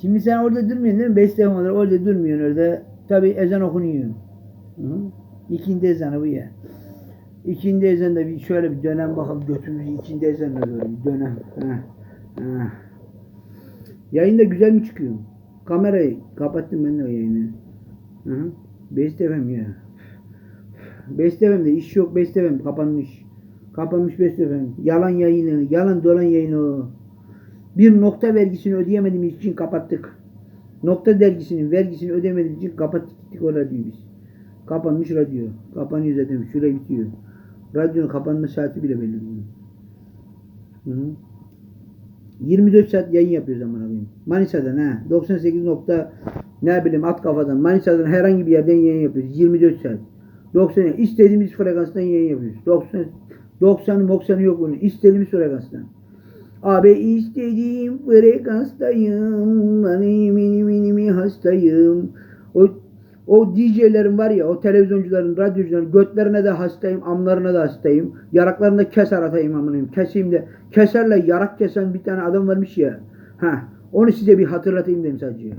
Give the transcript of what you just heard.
Şimdi sen orada durmuyorsun değil mi? Beş var orada durmuyorsun orada. Tabi ezan okunuyor. Hı hı. İkindi ezanı bu ya. İkindi ezanında bir şöyle bir dönem bakalım götümüzü ikindi ezanına doğru bir dönem. Heh. Heh. Yayında güzel mi çıkıyor? Kamerayı kapattım ben de o yayını. Hı hı. Best FM ya. Best FM'de iş yok Best FM kapanmış. Kapanmış Best FM. Yalan yayını, yalan dolan yayını o. Bir nokta vergisini ödeyemediğimiz için kapattık. Nokta dergisinin vergisini ödemediğimiz için kapattık o radyoyu biz. Kapanmış radyo. Kapanıyor zaten. Süre bitiyor. Radyonun kapanma saati bile belli değil. Hı hı. 24 saat yayın yapıyoruz zaman abim. Manisa'dan ha. 98 nokta ne bileyim at kafadan. Manisa'dan herhangi bir yerden yayın yapıyoruz. 24 saat. 90 istediğimiz frekanstan yayın yapıyoruz. 90 90'ı 90'ı yok bunun. İstediğimiz frekanstan. Abi istediğim frekanstayım. Mani mini mini mi hastayım. O o DJ'lerin var ya, o televizyoncuların, radyocuların götlerine de hastayım, amlarına da hastayım. Yaraklarında keser atayım amınıyım. Keseyim de. Keserle yarak kesen bir tane adam varmış ya. Ha, onu size bir hatırlatayım dedim sadece.